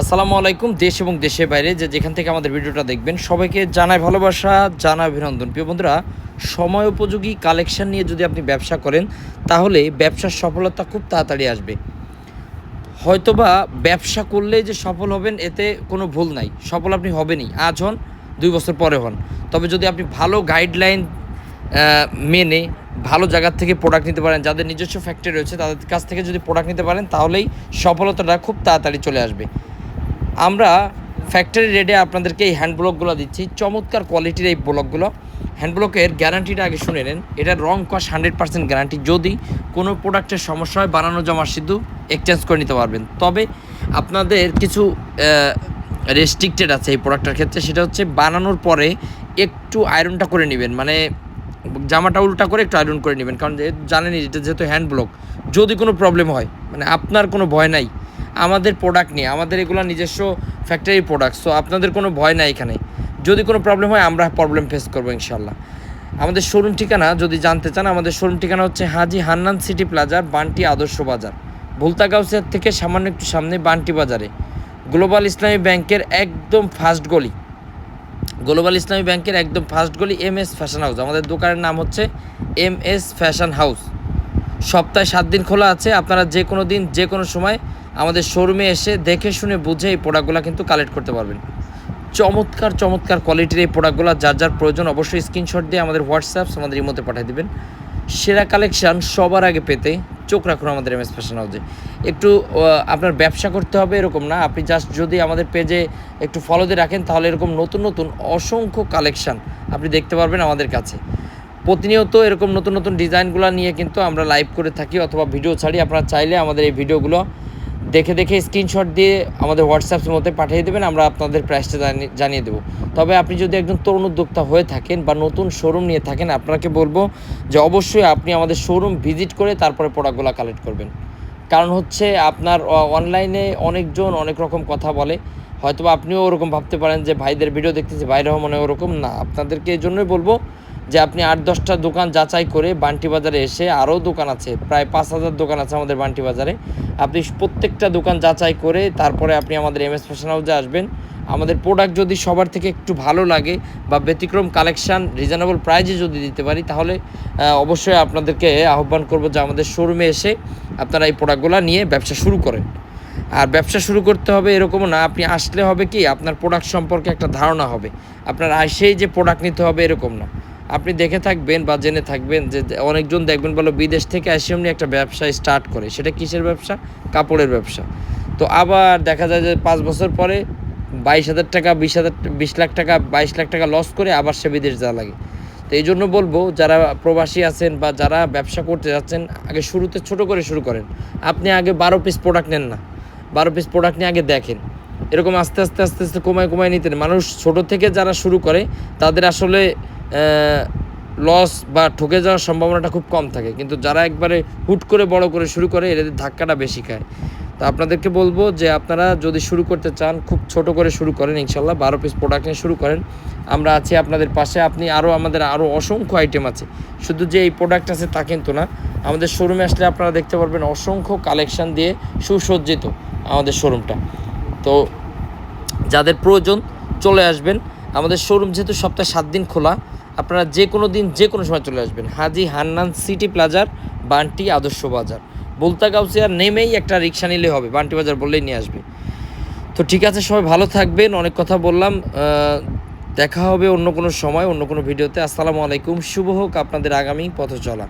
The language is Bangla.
আসসালামু আলাইকুম, দেশ এবং দেশের বাইরে যে যেখান থেকে আমাদের ভিডিওটা দেখবেন, সবাইকে জানায় ভালোবাসা, জানাই অভিনন্দন। প্রিয় বন্ধুরা, সময় উপযোগী কালেকশন নিয়ে যদি আপনি ব্যবসা করেন, তাহলে ব্যবসার সফলতা খুব তাড়াতাড়ি আসবে। হয়তোবা ব্যবসা করলে যে সফল হবেন, এতে কোনো ভুল নাই। সফল আপনি হবেনই। আজ হন, দুই বছর পরে হন। তবে যদি আপনি ভালো গাইডলাইন মেনে ভালো জায়গার থেকে প্রোডাক্ট নিতে পারেন, যাদের নিজস্ব ফ্যাক্টরি রয়েছে, তাদের কাছ থেকে যদি প্রোডাক্ট নিতে পারেন, তাহলেই সফলতাটা খুব তাড়াতাড়ি চলে আসবে। আমরা ফ্যাক্টরি রেডে আপনাদেরকে এই হ্যান্ড ব্লকগুলো দিচ্ছি। চমৎকার কোয়ালিটির এই ব্লকগুলো হ্যান্ড ব্লকের গ্যারান্টিটা আগে শুনে নেন। এটা রং কস হান্ড্রেড পার্সেন্ট গ্যারান্টি যদি কোনো প্রোডাক্টের সমস্যা হয়, বানানো, জমা শুধু এক্সচেঞ্জ করে নিতে পারবেন। তবে আপনাদের কিছু রেস্ট্রিক্টেড আছে এই প্রোডাক্টের ক্ষেত্রে। সেটা হচ্ছে বানানোর পরে একটু আয়রনটা করে নেবেন। মানে জামাটা উল্টা করে একটু আয়রন করে নেবেন। কারণ জানেনই, এটা যেহেতু হ্যান্ড ব্লক যদি কোনো প্রবলেম হয় মানে আপনার কোনো ভয় নাই আমাদের প্রোডাক্ট নিয়ে, আমাদের এগুলো নিজস্ব ফ্যাক্টরি প্রোডাক্ট সো আপনাদের কোনো ভয় নাই এখানে। যদি কোনো প্রবলেম হয়, আমরা প্রবলেম ফেস করব ইনশাল্লাহ আমাদের শোরুম ঠিকানা, যদি জানতে চান, আমাদের শোরুম ঠিকানা হচ্ছে হাজি হান্নান সিটি প্লাজার বান্টি আদর্শ বাজার। ভুলতা গাউসিয়ার থেকে সামান্য একটু সামনে বান্টি বাজারে। গ্লোবাল ইসলামী ব্যাংকের একদম ফার্স্ট গলি। গ্লোবাল ইসলামী ব্যাংকের একদম ফার্স্ট গলি, এম এস ফ্যাশন হাউস। আমাদের দোকানের নাম হচ্ছে এম এস ফ্যাশন হাউস। সপ্তাহে সাত দিন খোলা আছে। আপনারা যে কোনো দিন, যে কোনো সময় আমাদের শোরুমে এসে দেখে শুনে বুঝে এই প্রোডাক্টগুলো কিন্তু কালেক্ট করতে পারবেন। চমৎকার চমৎকার কোয়ালিটির এই প্রোডাক্টগুলো যার যার প্রয়োজন অবশ্যই স্ক্রিনশট দিয়ে আমাদের হোয়াটসঅ্যাপস আমাদের ইমোতে পাঠিয়ে দেবেন। সেরা কালেকশান সবার আগে পেতে চোখ রাখুন আমাদের এম এস ফ্যাশন হাউসে একটু আপনার ব্যবসা করতে হবে এরকম না। আপনি জাস্ট যদি আমাদের পেজে একটু ফলো দিয়ে রাখেন, তাহলে এরকম নতুন নতুন অসংখ্য কালেকশান আপনি দেখতে পারবেন আমাদের কাছে। প্রতিনিয়ত এরকম নতুন নতুন ডিজাইনগুলো নিয়ে কিন্তু আমরা লাইভ করে থাকি অথবা ভিডিও ছাড়ি। আপনারা চাইলে আমাদের এই ভিডিওগুলো দেখে দেখে স্ক্রিনশট দিয়ে আমাদের হোয়াটসঅ্যাপের মধ্যে পাঠিয়ে দেবেন, আমরা আপনাদের প্রাইসটা জানি- জানিয়ে দেবো। তবে আপনি যদি একজন তরুণ উদ্যোক্তা হয়ে থাকেন বা নতুন শোরুম নিয়ে থাকেন, আপনাকে বলব যে অবশ্যই আপনি আমাদের শোরুম ভিজিট করে তারপরে প্রোডাক্টগুলো কালেক্ট করবেন। কারণ হচ্ছে আপনার অনলাইনে অনেকজন অনেক রকম কথা বলে। হয়তোবা আপনিও ওরকম ভাবতে পারেন যে ভাইদের ভিডিও দেখতেছি, ভাইরাও মনে ওরকম। না, আপনাদেরকে এই জন্যই বলব যে আপনি আট, দশটা দোকান যাচাই করে বান্টি বাজারে এসে আরও দোকান আছে, প্রায় পাঁচ হাজার দোকান আছে আমাদের বান্টি বাজারে। আপনি প্রত্যেকটা দোকান যাচাই করে তারপরে আপনি আমাদের এম এস ফ্যাশন হাউসে আসবেন। আমাদের প্রোডাক্ট যদি সবার থেকে একটু ভালো লাগে বা ব্যতিক্রম কালেকশান, রিজনেবল প্রাইজে যদি দিতে পারি, তাহলে অবশ্যই আপনাদেরকে আহ্বান করব যে আমাদের শোরুমে এসে আপনারা এই প্রোডাক্টগুলো নিয়ে ব্যবসা শুরু করেন। আর ব্যবসা শুরু করতে হবে এরকম না, আপনি আসলে হবে কি, আপনার প্রোডাক্ট সম্পর্কে একটা ধারণা হবে। আপনার আসেই যে প্রোডাক্ট নিতে হবে এরকম না। আপনি দেখে থাকবেন বা জেনে থাকবেন যে অনেকজন দেখবেন বলো বিদেশ থেকে এসে এমনি একটা ব্যবসা স্টার্ট করে। সেটা কিসের ব্যবসা? কাপড়ের ব্যবসা। তো আবার দেখা যায় যে পাঁচ বছর পরে বাইশ হাজার টাকা, বিশ হাজার, বিশ লাখ টাকা, বাইশ লাখ টাকা লস করে আবার সে বিদেশ যাওয়া লাগে। তো এই জন্য বলব, যারা প্রবাসী আছেন বা যারা ব্যবসা করতে যাচ্ছেন, আগে শুরুতে ছোট করে শুরু করেন। আপনি আগে বারো পিস প্রোডাক্ট নেন না। বারো পিস প্রোডাক্ট নিয়ে আগে দেখেন। এরকম আস্তে আস্তে আস্তে আস্তে কমায় কমায় নিতেন। মানুষ ছোট থেকে যারা শুরু করে, তাদের আসলে লস বা ঠকে যাওয়ার সম্ভাবনাটা খুব কম থাকে। কিন্তু যারা একবারে হুট করে, বড় করে শুরু করে, এদের ধাক্কাটা বেশি খায়। তো আপনাদেরকে বলব যে, আপনারা যদি শুরু করতে চান, খুব ছোট করে শুরু করেন ইনশাল্লাহ বারো পিস প্রোডাক্ট নিয়ে শুরু করেন। আমরা আছি আপনাদের পাশে। আপনি আরও আমাদের আরও অসংখ্য আইটেম আছে। শুধু যে এই প্রোডাক্ট আছে তা কিন্তু না। আমাদের শোরুমে আসলে আপনারা দেখতে পারবেন অসংখ্য কালেকশন দিয়ে সুসজ্জিত আমাদের শোরুমটা তো যাদের প্রয়োজন চলে আসবেন। আমাদের শোরুম যেহেতু সপ্তাহে সাত দিন খোলা আপনারা যে কোনো দিন, যে কোনো সময় চলে আসবেন। হাজি হান্নান সিটি প্লাজার বান্টি আদর্শ বাজার। বলতা গাউসিয়ার নেমেই একটা রিক্সা নিলে হবে, বান্টি বাজার বললেই নিয়ে আসবে। তো ঠিক আছে, সবাই ভালো থাকবেন। অনেক কথা বললাম। দেখা হবে অন্য কোনো সময়, অন্য কোনো ভিডিওতে। আসসালামু আলাইকুম। শুভ হোক আপনাদের আগামী পথ চলা